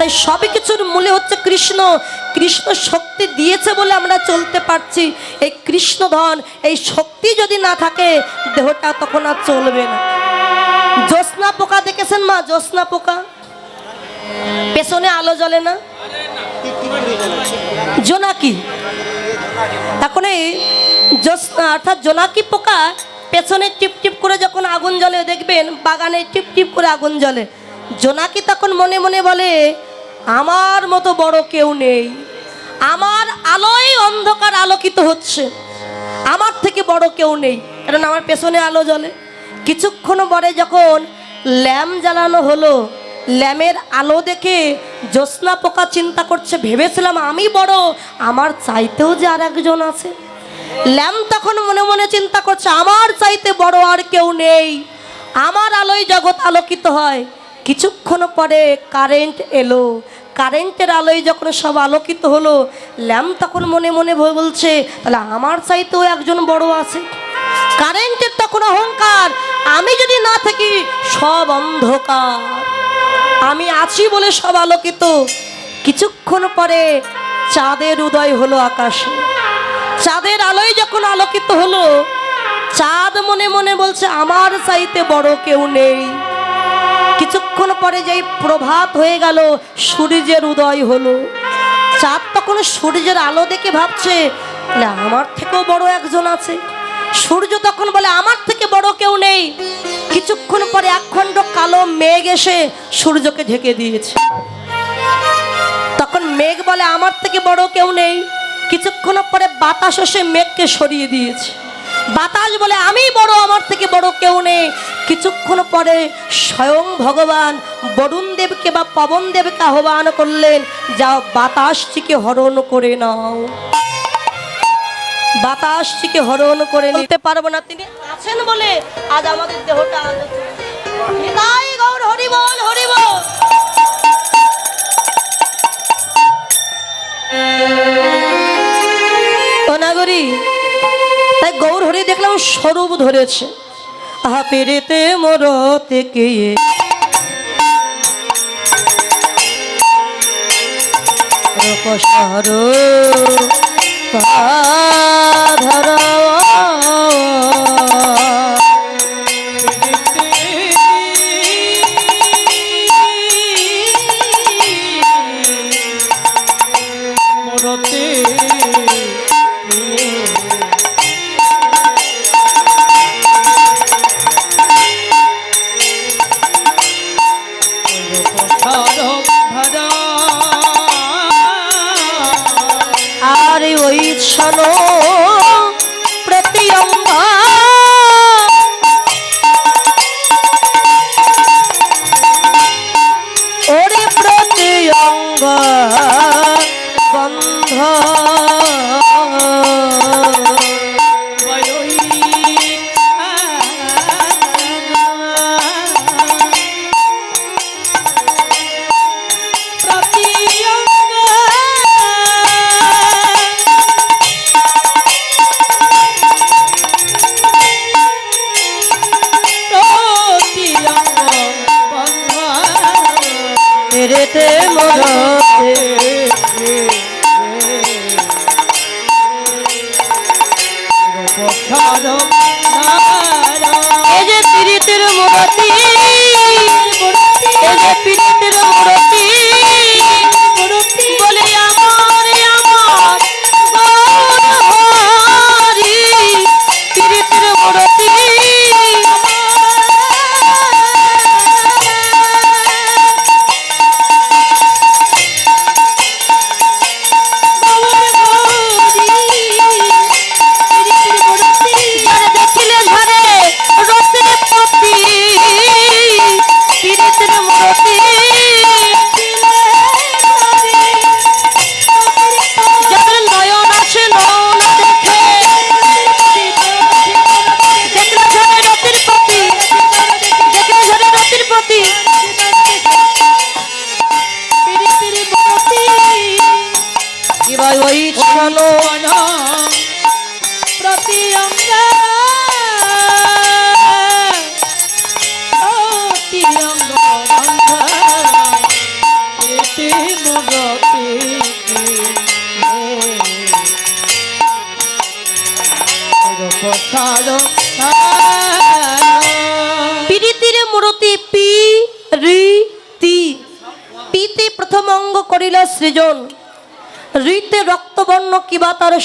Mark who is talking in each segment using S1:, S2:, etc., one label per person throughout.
S1: তাই সবই কিছুর মূলে হচ্ছে কৃষ্ণ। কৃষ্ণ শক্তি দিয়েছে বলে আমরা চলতে পারছি। এই কৃষ্ণ ধন এই শক্তি যদি না থাকে, দেহটা তখন আর চলবে না। জ্যোৎস্না পোকা দেখেছেন মা? জ্যোৎস্না পোকা? পেছনে আলো জ্বলে না? জোনাকি। এখন এই অর্থাৎ জোনাকি পোকা পেছনে টিপ টিপ করে যখন আগুন জ্বলে, দেখবেন বাগানে টিপ টিপ করে আগুন জ্বলে। জোনাকি তখন মনে মনে বলে আমার মতো বড় কেউ নেই। আমার আলোয় অন্ধকার আলোকিত হচ্ছে। আমার থেকে বড় কেউ নেই। কারণ আমার পেছনে আলো জ্বলে। কিছুক্ষণ পরে যখন ল্যাম্প জ্বালানো হলো, ল্যামের আলো দেখে জ্যোৎস্না পোকা চিন্তা করছে, ভেবেছিলাম আমি বড়, আমার চাইতেও যে আর একজন আছে। ল্যাম্প তখন মনে মনে চিন্তা করছে, আমার চাইতে বড় আর কেউ নেই। আমার আলোয় জগৎ আলোকিত হয়। কিছুক্ষণ পরে কারেন্ট এলো। কারেন্টের আলোয় যখন সব আলোকিত হলো ল্যাম্প তখন মনে মনে ভয় বলছে, তাহলে আমার চাইতেও একজন বড় আছে। কারেন্টের তখন অহংকার, আমি যদি না থাকি, সব অন্ধকার। আমি আছি বলে সব আলোকিত। কিছুক্ষণ পরে চাঁদের উদয় হলো আকাশে। চাঁদের আলোয় যখন আলোকিত হলো, চাঁদ মনে মনে বলছে, আমার চাইতে বড় কেউ নেই। কিছুক্ষণ পরে যেই প্রভাত হয়ে গেল সূর্যের উদয় হলো। চাঁদ তখন সূর্যের আলো দেখে ভাবছে "না, আমার থেকেও বড় একজন আছে। সূর্য তখন বলে আমার থেকে বড় কেউ নেই। কিছুক্ষণ পরে একখণ্ড কালো মেঘ এসে সূর্যকে ঢেকে দিয়েছে। তখন মেঘ বলে আমার থেকে বড় কেউ নেই। কিছুক্ষণ পরে বাতাস এসে মেঘকে সরিয়ে দিয়েছে। বাতাস বলে আমি বড় আমার থেকে বড় কেউ নেই। কিছুক্ষণ পরে স্বয়ং ভগবান বরুণ দেবকে বা পবন দেবকে আহ্বান করলেন যাও বাতাসটিকে হরণ করে নাও। বাতাসটিকে হরণ করে নিতে পারব না তিনি আছেন বলে আজ আমাদের দেহটা তাই গৌর হরি দেখলাম স্বরূপ ধরেছে। আহা পেরেতে মরতে কে? রূপসার ধরা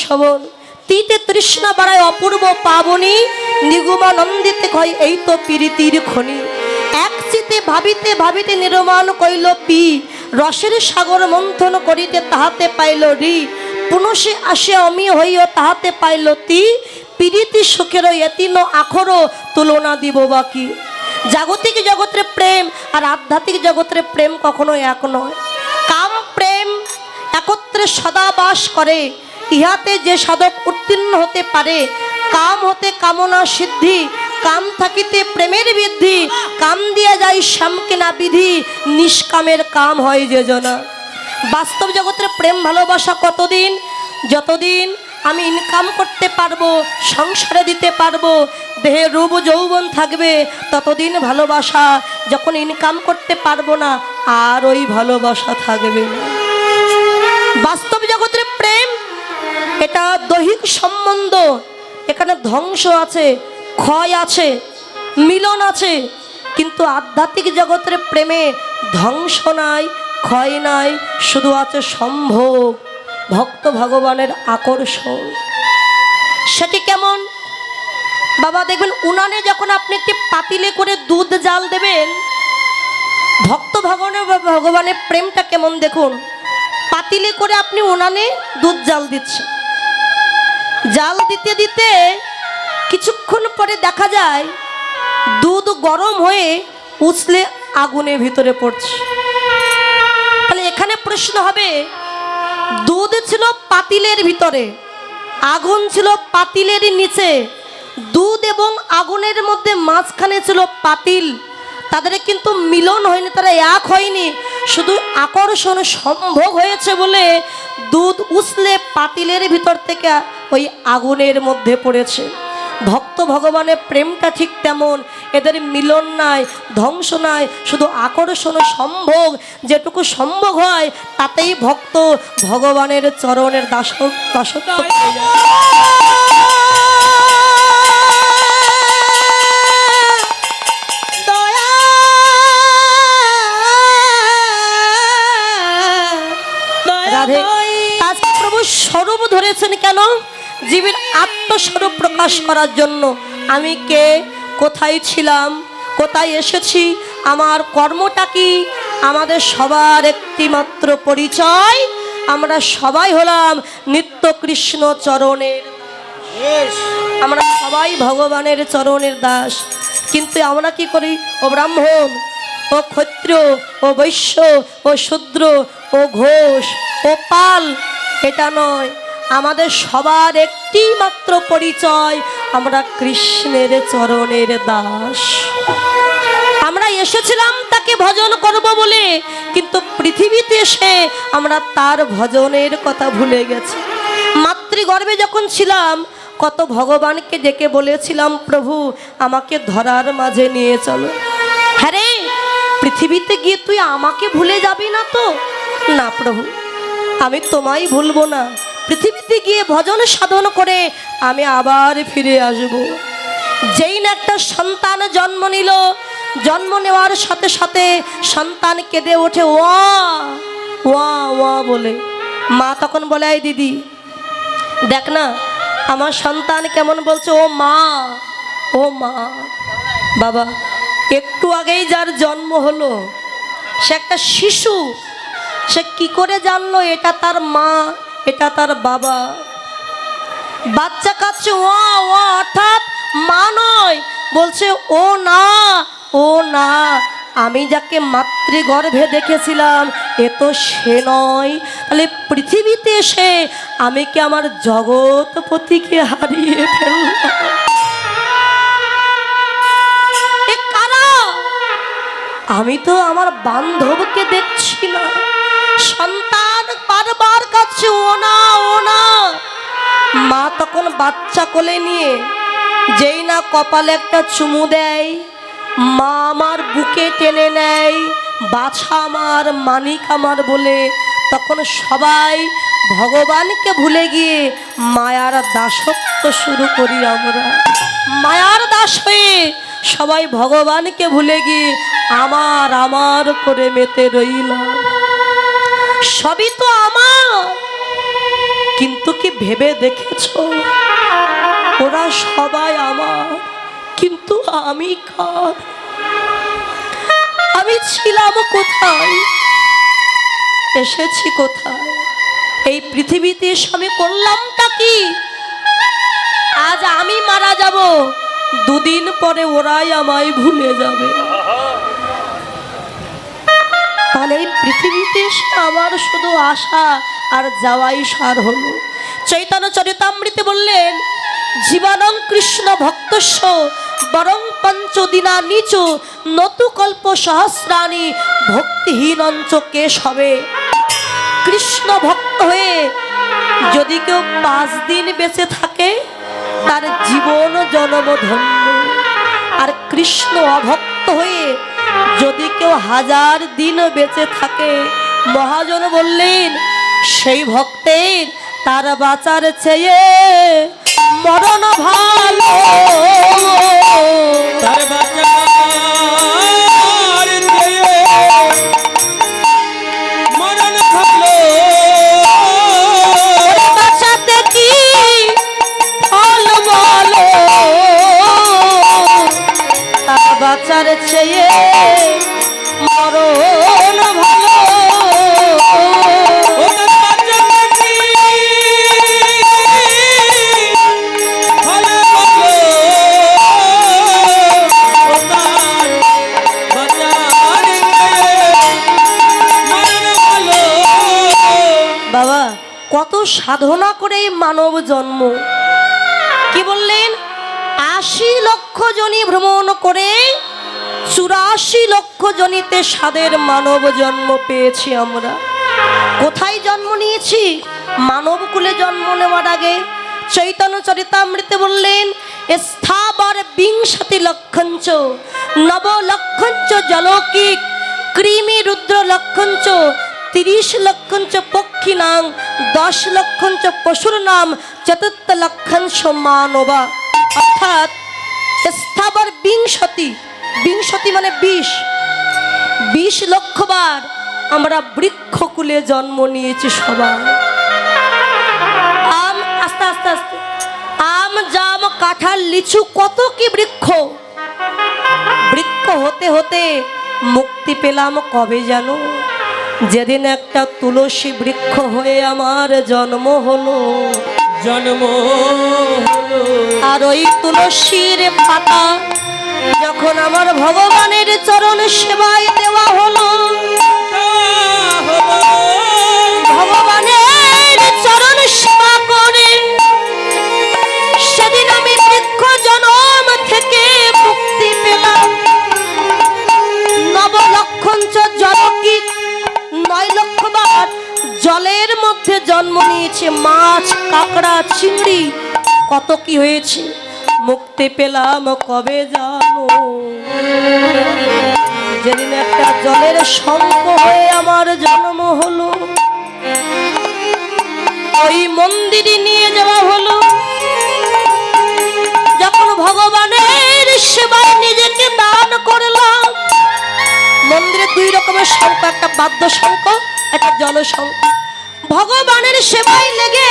S1: সবল তিতে তৃষ্ণা বাড়ায় অপূর্ব পাবনি। নিগুমা নন্দিতে কয় এই তো পিরিতির খনি। এক চিতে ভাবিতে ভাবিতে নির্মাণ কইল পি। রসের সাগর মন্থন করিতে তাহাতে পাইল রি। পুনশে আসে অমি হইও তাহাতে পাইল তি। পিরিতি সুখের এতিন আখর তুলনা দিব বাকি। জাগতিক জগতের প্রেম আর আধ্যাত্মিক জগতের প্রেম কখনো এক নয়। কাম প্রেম একত্রে সদা বাস করে। ইহাতে যে সাধক উত্তীর্ণ হতে পারে, কাম হতে কামনা সিদ্ধি, কাম থাকিতে প্রেমের বৃদ্ধি, কাম দিয়া যায় শ্যামকে না বিধি, নিষ্কামের কাম হয় যোজনা বাস্তব জগতের প্রেম ভালোবাসা কতদিন? যতদিন আমি ইনকাম করতে পারব, সংসারে দিতে পারব, দেহে রূপ যৌবন থাকবে, ততদিন ভালোবাসা যখন ইনকাম করতে পারব না, আর ওই ভালোবাসা থাকবে বাস্তব জগতের প্রেম এটা দৈহিক সম্বন্ধ। এখানে ধ্বংস আছে, ক্ষয় আছে, মিলন আছে। কিন্তু আধ্যাত্মিক জগতের প্রেমে ধ্বংস নাই, ক্ষয় নাই, শুধু আছে সম্ভোগ, ভক্ত ভগবানের আকর্ষণ। সেটি কেমন? বাবা, দেখবেন উনানে যখন আপনি একটি পাতিলে করে দুধ জাল দেবেন, ভক্ত ভগবানের ভগবানের প্রেমটা কেমন দেখুন? পাতিলে করে আপনি উনানে দুধ জাল দিচ্ছেন। জাল দিতে দিতে কিছুক্ষণ পরে দেখা যায় দুধ গরম হয়ে উছলে আগুনের ভিতরে পড়ছে। তাহলে এখানে প্রশ্ন হবে, দুধ ছিল পাতিলের ভিতরে, আগুন ছিল পাতিলের নিচে, দুধ এবং আগুনের মধ্যে মাঝখানে ছিল পাতিল। তাদের কিন্তু মিলন হয়নি, তারা এক হয়নি। শুধু আকর্ষণ সম্ভব হয়েছে বলে দুধ উছলে পাতিলের ভিতর থেকে ওই আগুনের মধ্যে পড়েছে। ভক্ত ভগবানের প্রেমটা ঠিক তেমন, এদের মিলন নাই, ধ্বংস নাই, শুধু আকর্ষণ সম্ভোগ, যেটুকু সম্ভব হয়, তাতেই ভক্ত ভগবানের চরণের দাস দাসত্ব রাধে। আজ প্রভু স্বরূপ ধরেছেন কেন? জীবের আত্মস্বরূপ প্রকাশ করার জন্য। আমি কে? কোথায় ছিলাম? কোথায় এসেছি? আমার কর্মটা কি? আমাদের সবার একটি মাত্র পরিচয়। আমরা সবাই হলাম নিত্য কৃষ্ণ চরণের আমরা সবাই ভগবানের চরণের দাস। কিন্তু আমরা কি করি? ও ব্রাহ্মণ ও ক্ষত্র ও বৈশ্য ও শূদ্র ও ঘোষ, ও পাল, এটা নয়। আমাদের সবার একটি মাত্র পরিচয়, আমরা কৃষ্ণের চরণের দাস। আমরা এসেছিলাম তাকে ভজন করব বলে, কিন্তু পৃথিবীতে এসে আমরা তার ভজনের কথা ভুলে গেছি। মাতৃগর্ভে যখন ছিলাম, কত ভগবানকে ডেকে বলেছিলাম, প্রভু, আমাকে ধরার মাঝে নিয়ে চলো। হ্যাঁ রে, পৃথিবীতে গিয়ে তুই আমাকে ভুলে যাবি না তো? না প্রভু। আমি তোমায় ভুলবো না। পৃথিবীতে গিয়ে ভজন সাধন করে আমি আবার ফিরে আসব। যেই না একটা সন্তান জন্ম নিল, জন্ম নেওয়ার সাথে সাথে সন্তান কেঁদে ওঠে, ওয়া ওয়া ওয়া বলে। মা তখন বলে, এই দিদি, দেখ না, আমার সন্তান কেমন বলছে, ও মা ও মা। বাবা, একটু আগেই যার জন্ম হলো, সে একটা শিশু সে কি করে জানলো? এটা তার মা, এটা তার বাবা। বাচ্চা কাচ্ছে ও ও অর্থাৎ মা নয়, বলছে, ও না ও না, আমি যাকে মাতৃগর্ভে দেখেছিলাম, এ তো সে নয়। তাহলে পৃথিবীতে এসে আমি কি আমার জগৎপতিকে হারিয়ে ফেললাম? আমি তো আমার বান্ধবকে দেখছি না। বারবার কাছে ও না ও না। মা তখন বাচ্চা কোলে নিয়ে যেই না কপালে একটা চুমু দেয়, মা আমার বুকে টেনে নেয়, বাছা আমার, মানিক আমার বলে। তখন সবাই ভগবানকে ভুলে গিয়ে মায়ার দাসত্ব শুরু করি আমরা। মায়ার দাস হয়ে সবাই ভগবানকে ভুলে গিয়ে আমার আমার করে মেতে রইলাম। সবই তো আমার। কিন্তু কি ভেবে দেখেছ? ওরা সবাই আমার। কিন্তু আমি কার? আমি ছিলাম কোথায়? এসেছি কোথায়? এই পৃথিবীতে এসে আমি করলামটা কি? আজ আমি মারা যাব। দুদিন পরে ওরাই আমায় ভুলে যাবে। তাহলে এই পৃথিবীতে আমার শুধু আশা আর যাওয়াই সার হলো। চৈতন্য চরিতামৃতে বললেন, জীবানং কৃষ্ণ ভক্তস্য, বরং পঞ্চদিনা নিচ নতুকল্প সহস্রাণী ভক্তিহীনঞ্চ কেশ হবে কৃষ্ণ ভক্ত হয়ে যদি কেউ পাঁচ দিন বেঁচে থাকে, তার জীবন জনম ধন্য আর কৃষ্ণ অভক্ত যদি কেউ হাজার দিন বেঁচে থাকে, মহাজন বললেন, সেই ভক্তের তার বাঁচার চেয়ে মরণ ভালো।
S2: বাঁচার চেয়ে ভালো।
S1: বাবা, কত সাধনা করে মানব জন্ম। কি বললেন? আশি লক্ষ জনি ভ্রমণ করে চুরাশি লক্ষ জনিতে সাদের মানব জন্ম পেয়েছি আমরা। কোথায় জন্ম নিয়েছি? মানব কুলে জন্ম নেওয়ার আগে চৈতন্য চরিতামৃতে বললেন, স্থাবর বিংশতি লক্ষঞ্চ, নব লক্ষঞ্চ জলৌকিক, কৃমি রুদ্র লক্ষঞ্চ, তিরিশ লক্ষঞ্চ পক্ষী নাম, দশ লক্ষঞ্চ পশুর নাম, চতুর্থ লক্ষঞ্চ মানবা। অর্থাৎ স্থাবর বিংশতি বিংশতি মানে বিশ। বিশ লক্ষবার আমরা বৃক্ষকুলে জন্ম নিয়েছি সবাই। আম আস্তে আস্তে আস্তে। আম জাম কাঁঠাল লিচু কত কি বৃক্ষ? বৃক্ষ হতে হতে মুক্তি পেলাম কবে জানো যেদিন একটা তুলসী বৃক্ষ হয়ে আমার জন্ম হলো।
S2: জন্ম
S1: আর ওই তুলসীর পাতা যখন আমার ভগবানের চরণ সেবায় দেওয়া হলো, ভগবানের চরণ সেবা করে সেদিন আমি বৃক্ষ জনম থেকে মুক্তি পেলাম। নব লক্ষঞ্চ জলকি নয় লক্ষ বার জলের মধ্যে জন্ম নিয়েছে মাছ, কাঁকড়া, চিংড়ি, কত কি হয়েছে? মুক্তি পেলাম কবে জানো? যেদিন একটা জলের শঙ্খ হয়ে আমার জন্ম হলো, ওই মন্দিরে নিয়ে যাওয়া হলো। যখন ভগবানের সেবায় নিজেকে দান করলাম, মন্দিরে দুই রকমের শঙ্খ, একটা বাদ্য শঙ্ক একটা জল ভগবানের সেবায় লেগে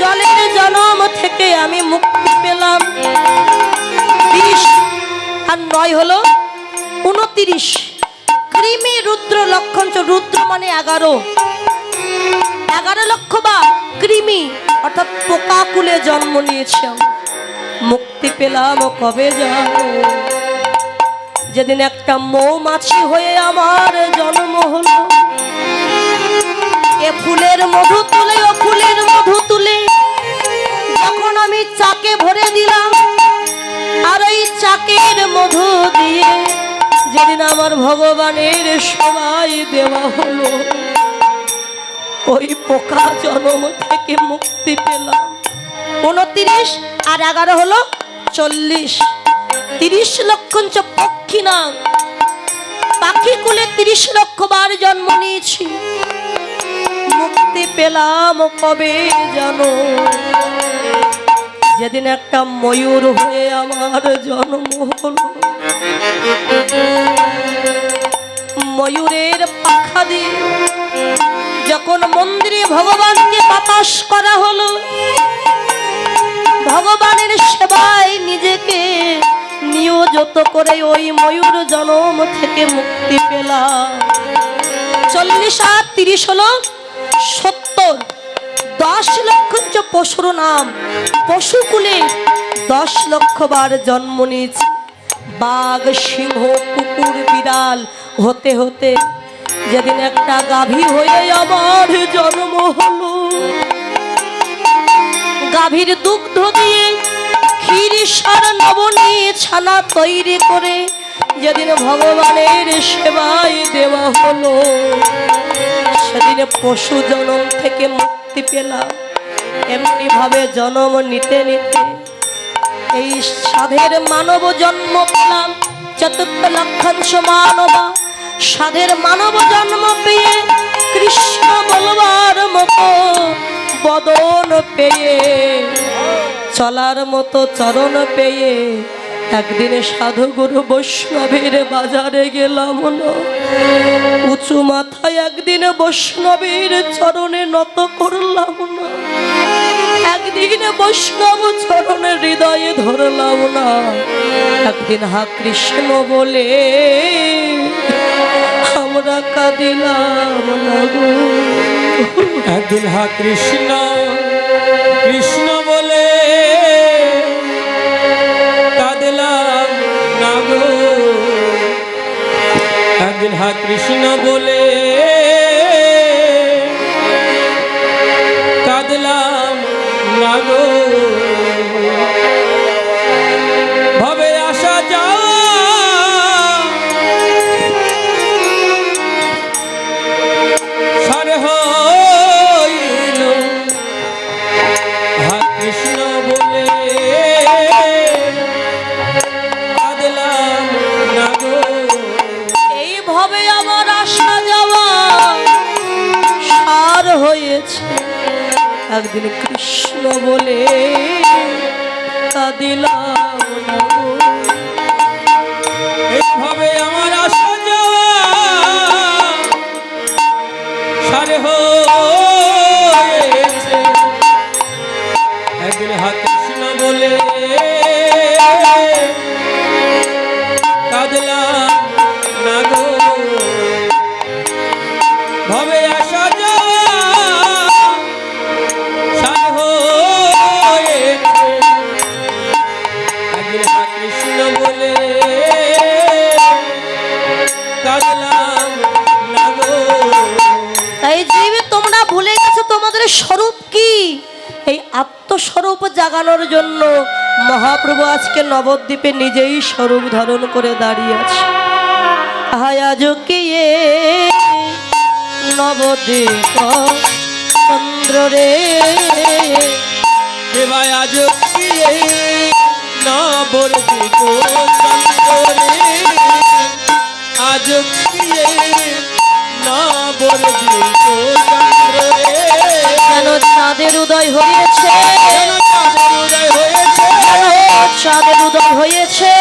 S1: জলের জনম থেকে আমি মুক্তি পেলাম। বিশ আর নয় হলো উনতিরিশ। কৃমি রুদ্র লক্ষণ রুদ্র মানে এগারো। এগারো লক্ষ বা কৃমি, অর্থাৎ পোকাকুলে জন্ম নিয়েছে। মুক্তি পেলাম কবে জানো? যেদিন একটা মৌমাছি হয়ে আমার জন্ম হলো। এ ফুলের মধু তুলে, ও ফুলের মধু তুলে যখন আমি চাকে ভরে দিলাম, আর ওই চাকের মধু দিয়ে যেদিন আমার ভগবানের সবাই দেওয়া হলো, ওই পোকা জন্ম থেকে মুক্তি পেলাম। উনত্রিশ আর এগারো হলো চল্লিশ। তিরিশ লক্ষ পক্ষী নাম। পাখি কুলে তিরিশ লক্ষ বার জন্ম নিয়েছি। মুক্তি পেলাম কবে জানো? যেদিন একটা ময়ূর হয়ে আমার জন্ম হলো, ময়ূরের পাখা দিয়ে যখন মন্দিরে ভগবানকে বাতাস করা হলো, ভগবানের সেবায় নিজেকে নিয়োজিত করে ওই ময়ূর জনম থেকে মুক্তি পেলাম। চল্লিশ আর তিরিশ হলো সত্তর। দশ লক্ষ পশুর নাম। পশুকুলে দশ লক্ষ বার জন্ম নিয়েছি। বাঘ, সিংহ, কুকুর, বিড়াল হতে হতে যেদিন একটা গাভী হয়ে আমার জন্ম হলো। গাভীর দুগ্ধ দিয়ে ক্ষীর সার নবনী ছানা তৈরি করে যেদিন ভগবানের সেবায় দেওয়া হলো। সেদিন পশু জনম থেকে মুক্তি পেলাম। এমনি ভাবে জন্ম নিতে নিতে এই সাধের মানব জন্ম পেলাম। চতুর্থ লক্ষাংশ মানবা। সাধের মানব জন্ম পেয়ে কৃষ্ণ বলবার মতো বদন পেয়ে, চলার মতো চরণ পেয়ে একদিনে সাধুগুরু বৈষ্ণবের বাজারে গেলাম উঁচু মাথায় একদিনে বৈষ্ণবের চরণে নত করলাম না। একদিন বৈষ্ণব চরণে হৃদয়ে ধরলাম না। একদিন হা কৃষ্ণ বলে, আমরা কাঁদিলাম না
S2: একদিন হা কৃষ্ণ কৃষ্ণ হা কৃষ্ণ বলে। কাঁদলাম না
S1: একদিন কৃষ্ণ বলে তা দিলাম।
S2: এইভাবে আমার আসা
S1: জাগানোর জন্য মহাপ্রভু আজকে নবদ্বীপে নিজেই স্বরূপ ধারণ করে দাঁড়িয়ে আছে। হায়াজকে নবদ্বীপ চন্দ্র রে?
S2: দেবায় আজ প্রিয়ে না বর্ধিত চন্দ্রে আজ না বর্ধিত চন্দ্রে
S1: যেন চাঁদের উদয় হয়েছে।
S2: চাঁদের উদয় হয়েছে।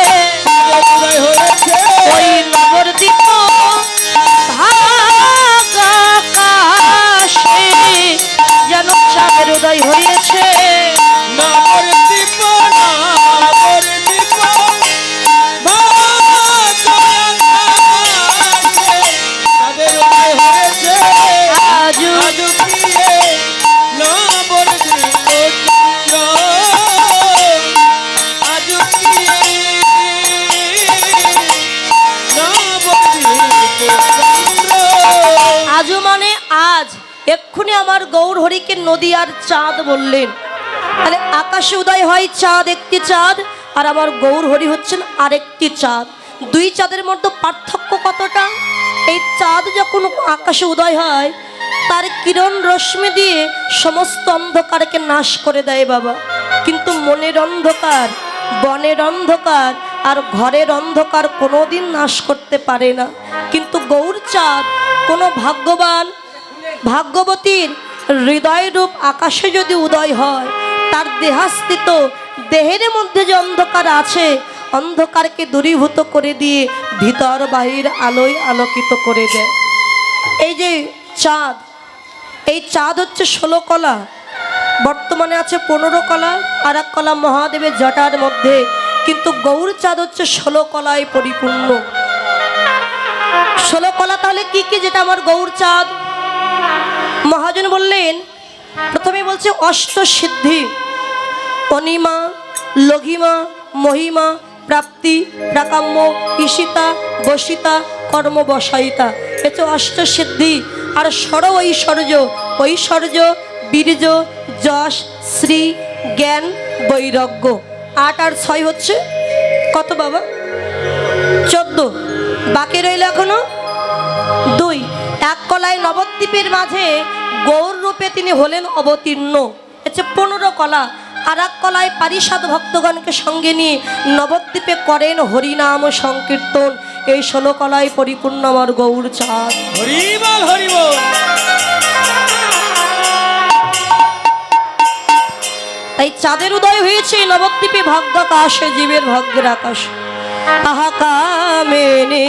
S1: যেন চাঁদের উদয় হয়েছে। এক্ষুনি আমার গৌর হরিকে নদী আর চাঁদ বললেন। তাহলে আকাশে উদয় হয় চাঁদ, একটি চাঁদ, আর আমার গৌর হরি হচ্ছেন আরেকটি চাঁদ। দুই চাঁদের মধ্যে পার্থক্য কতটা? এই চাঁদ যখন আকাশে উদয় হয়, তার কিরণ রশ্মি দিয়ে সমস্ত অন্ধকারকে নাশ করে দেয় বাবা। কিন্তু মনের অন্ধকার, বনের অন্ধকার, আর ঘরের অন্ধকার কোনোদিন নাশ করতে পারে না। কিন্তু গৌর চাঁদ কোনো ভাগ্যবান ভাগ্যবতীর হৃদয় রূপ আকাশে যদি উদয় হয়, তার দেহাস্থিত দেহের মধ্যে যে অন্ধকার আছে, অন্ধকারকে দূরীভূত করে দিয়ে ভিতর বাহির আলোয় আলোকিত করে দেয়। এই যে চাঁদ, এই চাঁদ হচ্ছে ষোলো কলা। বর্তমানে আছে পনেরো কলা আর এক কলা মহাদেবের জটার মধ্যে, কিন্তু গৌর চাঁদ হচ্ছে ষোলো কলায় পরিপূর্ণ। ষোলো কলা তাহলে কি কি, যেটা আমার গৌর চাঁদ? মহাজন বললেন, প্রথমে বলছে অষ্ট সিদ্ধি, অনিমা লঘিমা মহিমা, প্রাপ্তি প্রাকাম্য ঈশিতা, বসিতা, কর্ম বসায়িতা হচ্ছে অষ্ট সিদ্ধি। আর সর ঐশ্বর্য ঐশ্বর্য, বীর্য, যশ, শ্রী, জ্ঞান, বৈরাগ্য। আট আর ছয় হচ্ছে কত বাবা? চোদ্দ। বাকি রইল এখনও? দুই। এক কলায় নবদ্বীপের মাঝে গৌর রূপে তিনি হলেন অবতীর্ণ। হচ্ছে পনেরো কলা। আর এক কলায় পারিষদ ভক্তগণকে সঙ্গে নিয়ে নবদ্বীপে করেন হরিনাম সংকীর্তন। এই ষোলো কলায় পরিপূর্ণ আমার গৌর চাঁদ।
S2: হরিবল হরিবল।
S1: তাই চাঁদের উদয় হয়েছে নবদ্বীপে ভাগ্যাকাশে জীবের ভাগ্যের আকাশ। আহা কামেনে।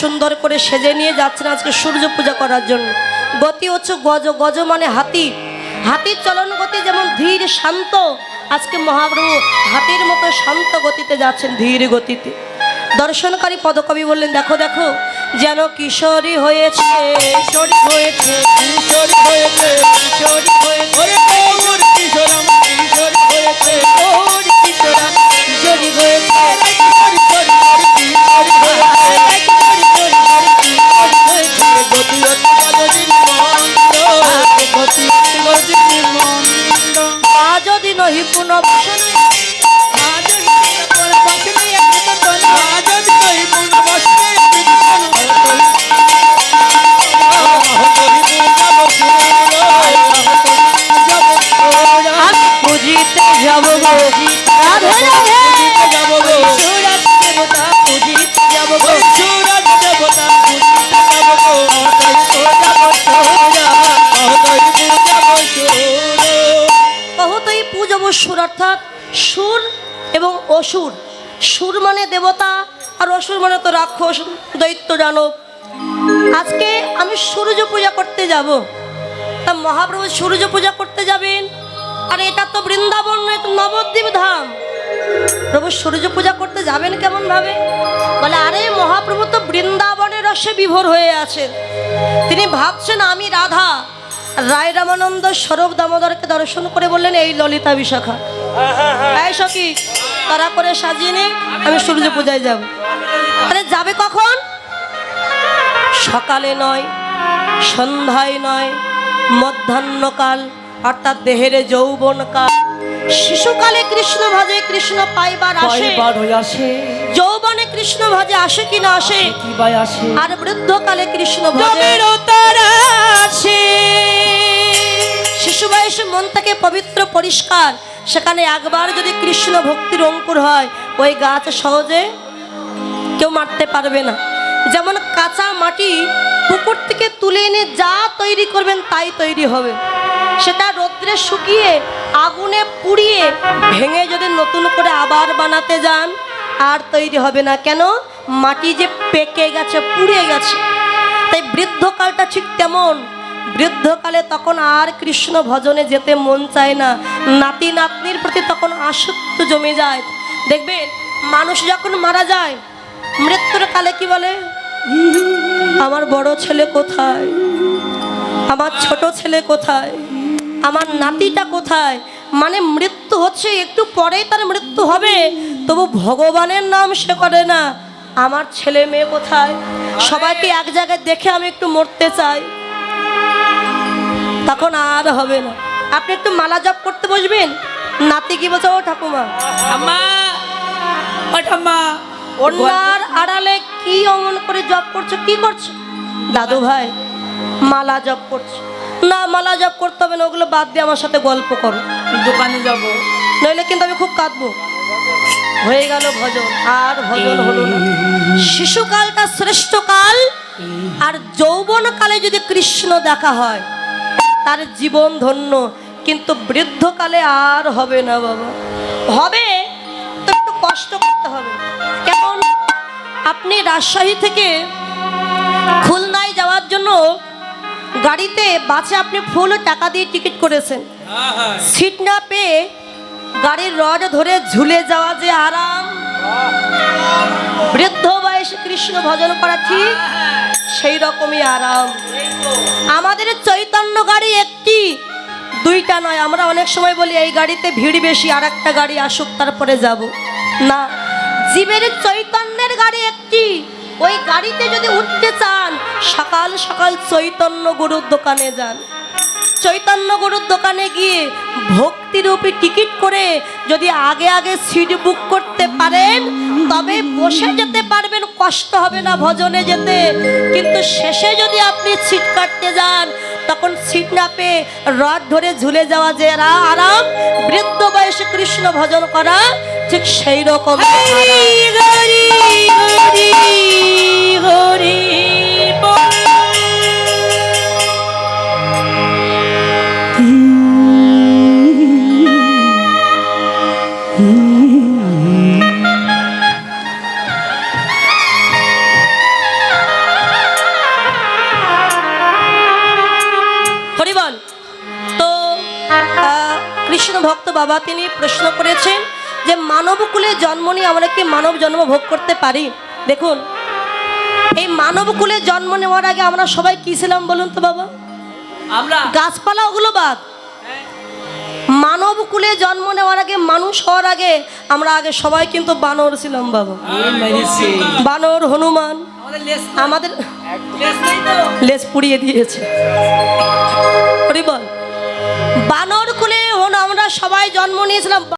S1: সুন্দর করে সেজে নিয়ে যাচ্ছেন আজকে সূর্য পূজা করার জন্য। গতি হচ্ছে গজ গজ মানে হাতি। হাতির চলন গতি যেমন ধীর শান্ত। আজকে মহাপ্রভু হাতির মতো শান্ত গতিতে যাচ্ছেন ধীর গতিতে। দর্শনকারী পদকবি বললেন দেখো দেখো যেন কিশোরী হয়েছে কিশোরী হয়েছে কিশোরী হয়েছে কিশোরী হয়েছে। ওর কিশোরাম কিশোরী হয়েছে। যাব রাধে রাধে। অসুর। সুর মানে দেবতা আর অসুর মানে তো রাক্ষস দৈত্য দানব আজকে আমি সূর্য পূজা করতে যাব। তা মহাপ্রভু সূর্য পূজা করতে যাবেন? আর এটা তো বৃন্দাবন নয় তো নবদ্বীপ ধাম। প্রভু সূর্য পূজা করতে যাবেন কেমন ভাবে? বলে আরে মহাপ্রভু তো বৃন্দাবনের রসে বিভোর হয়ে আছে তিনি ভাবছেন আমি রাধা। রায় রামানন্দ সরব দামোদরকে দর্শন করে বললেন এই ললিতা বিশাখা এই সখী তারা করে সাজিয়ে নে আমি সূর্য পূজায় যাব। তাহলে যাবে কখন? সকালে নয় সন্ধ্যায় নয় মধ্যাহ্নকাল অর্থাৎ দেহের যৌবনকাল। শিশুকালে কৃষ্ণ ভজে কৃষ্ণ পাইবার আসে। যৌবনে কৃষ্ণ ভজে আসে কি না আসে? আর বৃদ্ধকালে কৃষ্ণ ভজে শিশু বয়সে মন থেকে পবিত্র পরিষ্কার। সেখানে একবার যদি কৃষ্ণ ভক্তির অঙ্কুর হয়, ওই গাছ সহজে কেউ মারতে পারবে না। যেমন কাঁচা মাটি পুকুর থেকে তুলে এনে যা তৈরি করবেন তাই তৈরি হবে। সেটা রোদ্রে শুকিয়ে, আগুনে পুড়িয়ে, ভেঙে যদি নতুন করে আবার বানাতে যান, আর তৈরি হবে না। কেন? মাটি যে পেকে গেছে, পুড়ে গেছে। তাই বৃদ্ধকালটা ঠিক তেমন বৃদ্ধকালে তখন আর কৃষ্ণ ভজনে যেতে মন চায় না। নাতি নাতনির প্রতি তখন আসক্ত জমে যায়। দেখবেন, মানুষ যখন মারা যায়, মৃত্যুর কালে কি বলে? আমার বড় ছেলে কোথায়? আমার ছোট ছেলে কোথায়? আমার নাতিটা কোথায়? মানে মৃত্যু হচ্ছে, একটু পরেই তার মৃত্যু হবে। তবু ভগবানের নাম সে করে না। আমার ছেলে মেয়ে কোথায়? সবাইকে এক জায়গায় দেখে আমি একটু মরতে চাই। তখন আর হবে না। আপনি একটু মালা জপ করতে বসবেন? নাতি কি বলছে ও ঠাকুমা অন্যার আড়ালে কি অমন করে জপ করছ কি করছ? দাদু ভাই মালা জপ করছ। না মালা জপ করতে হবে না ওগুলো বাদ দিয়ে আমার সাথে গল্প করো।
S3: দোকানে যাব।
S1: নইলে কিন্তু আমি খুব কাঁদবো। হয়ে গেল ভজন আর ভজন হলো না। শিশুকালটা শ্রেষ্ঠ কাল আর যৌবন কালে যদি কৃষ্ণ দেখা হয় তার জীবন ধন্য কিন্তু বৃদ্ধকালে আর হবে না বাবা। হবে তো একটু কষ্ট করতে হবে। কেমন? আপনি রাজশাহী থেকে খুলনায় যাওয়ার জন্য গাড়িতে বাসে আপনি ফুল টাকা দিয়ে টিকিট করেছেন। সিট না পেয়ে গাড়ির রড ধরে ঝুলে যাওয়া যে আরাম। বৃদ্ধ বয়সে কৃষ্ণ ভজন করা ঠিক? সেই রকমই আরাম। আমাদের চৈতন্য গাড়ি একটি। দুইটা নয়। আমরা অনেক সময় বলি, এই গাড়িতে ভিড় বেশি আর একটা গাড়ি আসুক, তারপরে যাব। না। জীবের চৈতন্যের গাড়ি একটি। ওই গাড়িতে যদি উঠতে চান, সকাল সকাল চৈতন্য গুরুর দোকানে যান। চৈতন্য গুরুর দোকানে গিয়ে ভক্তিরূপী টিকিট করে যদি আগে আগে সিট বুক করতে পারেন তবে বসে যেতে পারবেন কষ্ট হবে না ভজনে যেতে। কিন্তু শেষে যদি আপনি সিট কাটতে যান তখন সিট না পেয়ে রড ধরে ঝুলে যাওয়া যে আরাম বৃদ্ধ বয়সে কৃষ্ণ ভজন করা ঠিক সেই রকম কি মানব জন্ম ভোগ করতে পারি? দেখুন এই মানব কুলে জন্ম নেওয়ার আগে আমরা সবাই কি ছিলাম বলুন তো বাবা?
S3: আমরা।
S1: গাছপালা ওগুলো বাদ। মানব কুলে জন্ম নেওয়ার আগে মানুষ হওয়ার আগে আমরা আগে সবাই কিন্তু বানর ছিলাম বাবা। বানর হনুমান
S3: আমাদের লেস
S1: লেজ পুড়িয়ে দিয়েছে। বানর কুলে আমরা সবাই জন্ম নিয়েছিলাম।